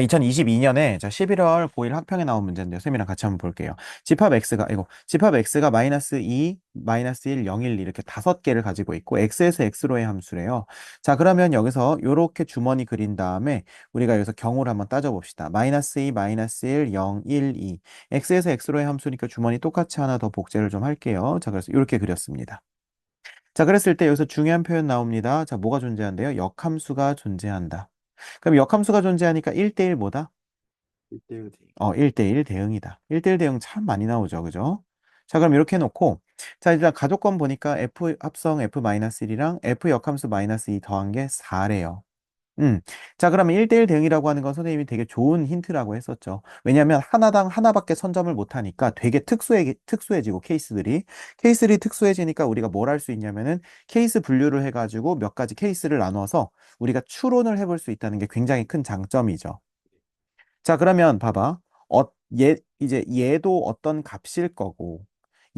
자, 2022년에 자, 11월 9일 학평에 나온 문제인데요. 쌤이랑 같이 한번 볼게요. 집합 x가 이거 집합 x가 마이너스 2, 마이너스 1, 0, 1 이렇게 다섯 개를 가지고 있고 x에서 x로의 함수래요. 자, 그러면 여기서 이렇게 주머니 그린 다음에 우리가 여기서 경우를 한번 따져 봅시다. 마이너스 2, 마이너스 1, 0, 1, 2. x에서 x로의 함수니까 주머니 똑같이 하나 더 복제를 좀 할게요. 자, 그래서 이렇게 그렸습니다. 자, 그랬을 때 여기서 중요한 표현 나옵니다. 자, 뭐가 존재한대요? 역함수가 존재한다. 그럼 역함수가 존재하니까 1대1 뭐다? 1대1 대 어, 1대1 대응이다. 1대1 대응 참 많이 나오죠. 그죠? 자, 그럼 이렇게 해놓고, 자, 일단 가족권 보니까 F 합성 F-1이랑 F 역함수 마이너스 2 더한 게 4래요. 음. 자, 그러면 1대1 대응이라고 하는 건 선생님이 되게 좋은 힌트라고 했었죠. 왜냐하면 하나당 하나밖에 선점을 못하니까 되게 특수해, 특수해지고 케이스들이. 케이스들이 특수해지니까 우리가 뭘 할 수 있냐면은 케이스 분류를 해가지고 몇 가지 케이스를 나눠서 우리가 추론을 해볼 수 있다는 게 굉장히 큰 장점이죠. 자, 그러면 봐봐. 어, 얘, 이제 얘도 어떤 값일 거고,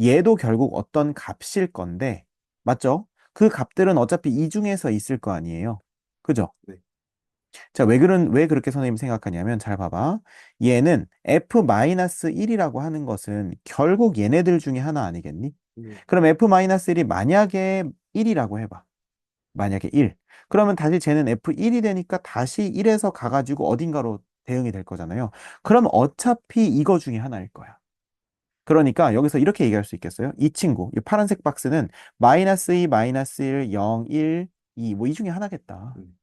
얘도 결국 어떤 값일 건데, 맞죠? 그 값들은 어차피 이 중에서 있을 거 아니에요. 그죠? 네. 자, 왜 그런, 왜 그렇게 선생님이 생각하냐면, 잘 봐봐. 얘는 F-1이라고 하는 것은 결국 얘네들 중에 하나 아니겠니? 네. 그럼 F-1이 만약에 1이라고 해봐. 만약에 1. 그러면 다시 쟤는 F1이 되니까 다시 1에서 가가지고 어딘가로 대응이 될 거잖아요. 그럼 어차피 이거 중에 하나일 거야. 그러니까 여기서 이렇게 얘기할 수 있겠어요? 이 친구, 이 파란색 박스는 마이너스 2, 마이너스 1, 0, 1, 2, 뭐이 중에 하나겠다. 음.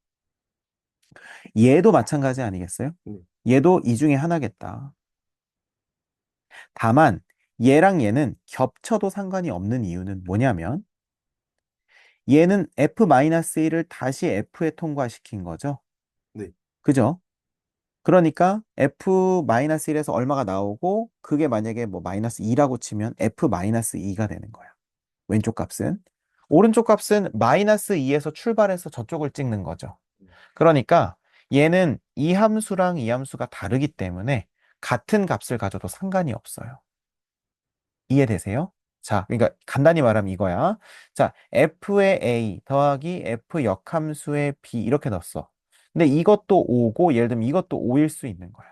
얘도 마찬가지 아니겠어요? 네. 얘도 이 중에 하나겠다. 다만 얘랑 얘는 겹쳐도 상관이 없는 이유는 뭐냐면 얘는 F-1을 다시 F에 통과시킨 거죠. 네. 그죠? 그러니까 F-1에서 얼마가 나오고 그게 만약에 뭐 마이너스 2라고 치면 F-2가 되는 거야. 왼쪽 값은. 오른쪽 값은 마이너스 2에서 출발해서 저쪽을 찍는 거죠. 그러니까 얘는 이 함수랑 이 함수가 다르기 때문에 같은 값을 가져도 상관이 없어요. 이해되세요? 자, 그러니까 간단히 말하면 이거야. 자, f의 a 더하기 f 역함수의 b 이렇게 넣었어. 근데 이것도 5고 예를 들면 이것도 5일 수 있는 거야.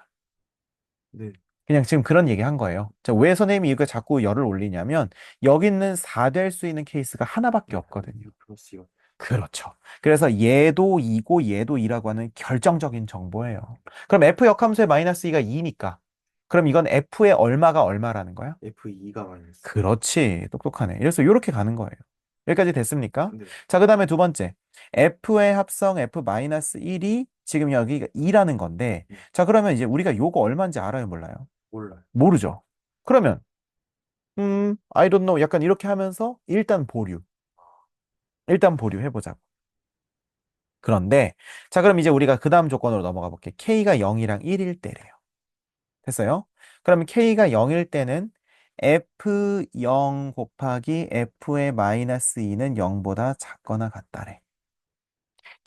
네. 그냥 지금 그런 얘기 한 거예요. 자, 왜 선생님이 이거 자꾸 열을 올리냐면 여기 있는 4될 수 있는 케이스가 하나밖에 없거든요. 이거. 그렇죠. 그래서 얘도 2고 얘도 2라고 하는 결정적인 정보예요. 그럼 f 역함수의 마이너스 2가 2니까 그럼 이건 f의 얼마가 얼마라는 거야? F2가 마이너스. 그렇지. 똑똑하네. 그래서 이렇게 가는 거예요. 여기까지 됐습니까? 네. 자, 그 다음에 두 번째. f의 합성 f-1이 지금 여기가 2라는 건데, 음. 자, 그러면 이제 우리가 요거 얼마인지 알아요? 몰라요? 몰라요. 모르죠. 그러면, 음, I don't know. 약간 이렇게 하면서 일단 보류. 일단 보류 해보자고. 그런데, 자, 그럼 이제 우리가 그 다음 조건으로 넘어가 볼게. k가 0이랑 1일 때래요. 됐어요? 그러면 k가 0일 때는 f0 곱하기 f의 마이너스 2는 0보다 작거나 같다래.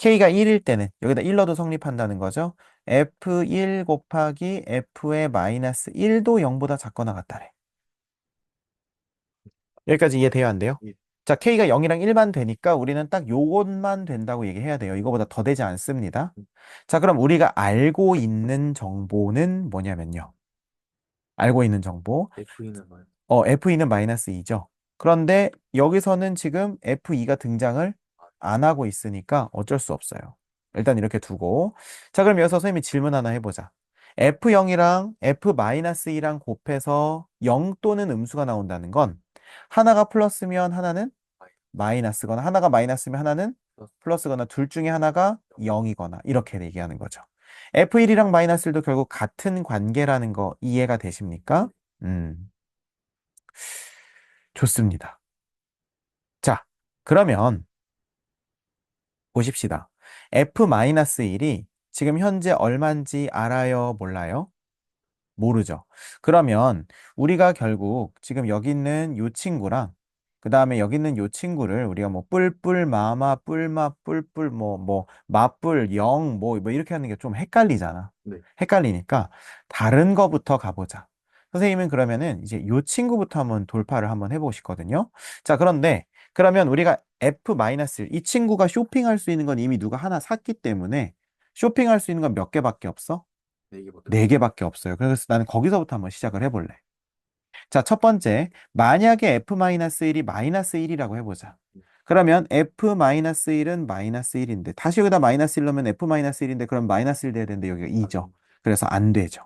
K가 1일 때는 여기다 1 넣어도 성립한다는 거죠. f1 곱하기 f의 마이너스 1도 0보다 작거나 같다래. 여기까지 이해돼요? 안 돼요? 예. 자, k가 0이랑 1만 되니까 우리는 딱 요것만 된다고 얘기해야 돼요. 이거보다 더 되지 않습니다. 자, 그럼 우리가 알고 있는 정보는 뭐냐면요. 알고 있는 정보. F2는 마이너스. 어, F2는 마이너스 2죠. 그런데 여기서는 지금 F2가 등장을 안 하고 있으니까 어쩔 수 없어요. 일단 이렇게 두고. 자, 그럼 여기서 선생님이 질문 하나 해보자. F0이랑 F-2랑 곱해서 0 또는 음수가 나온다는 건 하나가 플러스면 하나는 마이너스거나 하나가 마이너스면 하나는 플러스거나 둘 중에 하나가 0이거나 이렇게 얘기하는 거죠. F1이랑 마이너스 1도 결국 같은 관계라는 거 이해가 되십니까? 음. 좋습니다. 자, 그러면 보십시다. F-1이 지금 현재 얼마인지 알아요? 몰라요? 모르죠. 그러면 우리가 결국 지금 여기 있는 요 친구랑 그 다음에 여기 있는 요 친구를 우리가 뭐 뿔뿔 마마 뿔마 뿔뿔 뭐 뭐 마뿔 영뭐 뭐 이렇게 하는 게 좀 헷갈리잖아. 네. 헷갈리니까 다른 거부터 가보자. 선생님은 그러면은 이제 요 친구부터 한번 돌파를 한번 해보시거든요. 자, 그런데 그러면 우리가 F-1, 이 친구가 쇼핑할 수 있는 건 이미 누가 하나 샀기 때문에 쇼핑할 수 있는 건 몇 개밖에 없어? 네 개밖에 네 개밖에 없어요. 그래서 나는 거기서부터 한번 시작을 해볼래. 자, 첫 번째. 만약에 f-1이 마이너스 1이라고 해보자. 그러면 f-1은 마이너스 1인데 다시 여기다 마이너스 1 넣으면 f-1인데 그럼 마이너스 1 돼야 되는데 여기가 2죠. 그래서 안 되죠.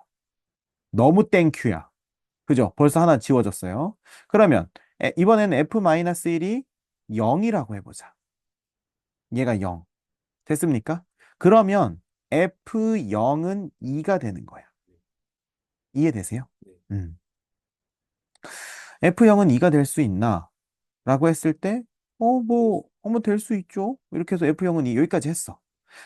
너무 땡큐야. 그죠? 벌써 하나 지워졌어요. 그러면 에, 이번에는 f-1이 0이라고 해보자. 얘가 0. 됐습니까? 그러면 f0은 2가 되는 거야. 이해되세요? 네. 음. f0은 2가 될 수 있나? 라고 했을 때, 어, 뭐, 어, 뭐, 될수 있죠. 이렇게 해서 f0은 2, 여기까지 했어.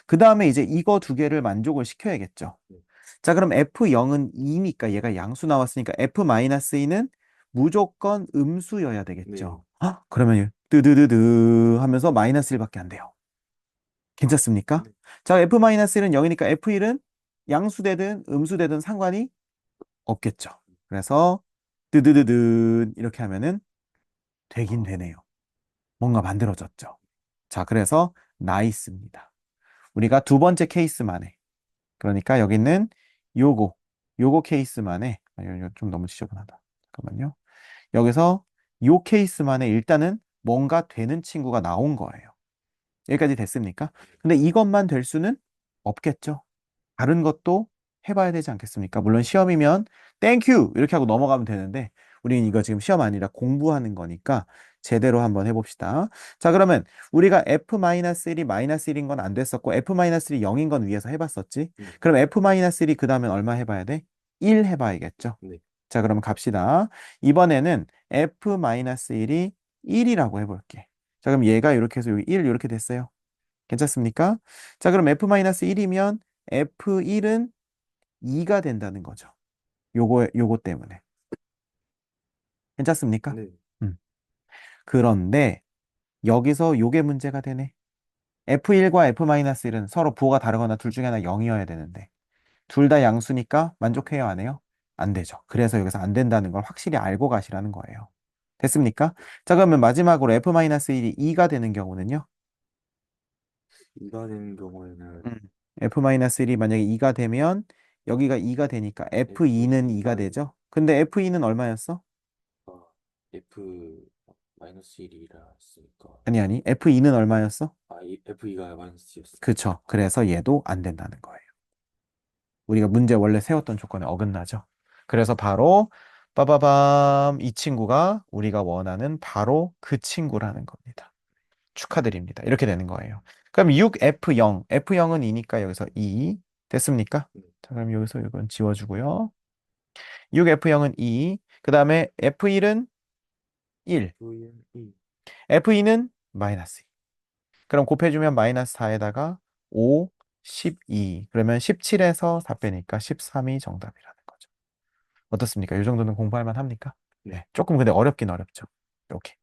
그 다음에 이제 이거 두 개를 만족을 시켜야겠죠. 네. 자, 그럼 f0은 2니까 얘가 양수 나왔으니까 f-2는 무조건 음수여야 되겠죠. 헉, 그러면 뜨드드드 하면서 마이너스 1밖에 안 돼요. 괜찮습니까? 네. 자, f-1은 0이니까 f1은 양수되든 음수되든 상관이 없겠죠. 그래서 뜨드드드 이렇게 하면은 되긴 되네요. 뭔가 만들어졌죠. 자, 그래서 나이스입니다. 우리가 두 번째 케이스만에 그러니까 여기는 요거 요거 케이스만에 아, 이거 좀 너무 지저분하다. 잠깐만요. 여기서 요 케이스만에 일단은 뭔가 되는 친구가 나온 거예요. 여기까지 됐습니까? 근데 이것만 될 수는 없겠죠. 다른 것도 해봐야 되지 않겠습니까? 물론 시험이면 땡큐 이렇게 하고 넘어가면 되는데 우리는 이거 지금 시험 아니라 공부하는 거니까 제대로 한번 해봅시다. 자 그러면 우리가 f-1이 마이너스 1인 건 안 됐었고 f-1이 0인 건 위에서 해봤었지. 네. 그럼 f-1이 그 다음엔 얼마 해봐야 돼? 1 해봐야겠죠. 네. 자 그럼 갑시다. 이번에는 f-1이 1이라고 해볼게. 자 그럼 얘가 이렇게 해서 여기 1 이렇게 됐어요. 괜찮습니까? 자 그럼 f-1이면 f1은 2가 된다는 거죠. 요거 요거 때문에. 괜찮습니까? 네. 그런데 여기서 요게 문제가 되네. F1과 F-1은 서로 부호가 다르거나 둘 중에 하나 0이어야 되는데 둘 다 양수니까 만족해요, 안 해요? 안 되죠. 그래서 여기서 안 된다는 걸 확실히 알고 가시라는 거예요. 됐습니까? 자, 그러면 마지막으로 F-1이 2가 되는 경우는요? 2가 되는 경우에는 음. F-1이 만약에 2가 되면 여기가 2가 되니까 F2는 2가 되죠? 근데 F2는 얼마였어? 아, F 마이너스 1이라 했으니까 아니, 아니. F2는 얼마였어? 아, 이 F2가 마이너스 1이었어. 그쵸. 그래서 얘도 안 된다는 거예요. 우리가 문제 원래 세웠던 조건에 어긋나죠. 그래서 바로 빠바밤 이 친구가 우리가 원하는 바로 그 친구라는 겁니다. 축하드립니다. 이렇게 되는 거예요. 그럼 6F0, F0은 2니까 여기서 2 됐습니까? 네. 자, 그럼 여기서 이건 지워주고요. 6F0은 2, 그 다음에 F1은 1, F는 2. F2는 마이너스 2. 그럼 곱해주면 마이너스 4에다가 5, 12. 그러면 17에서 4 빼니까 13이 정답이라는. 어떻습니까? 이 정도는 공부할 만 합니까? 네. 조금 근데 어렵긴 어렵죠. 이렇게.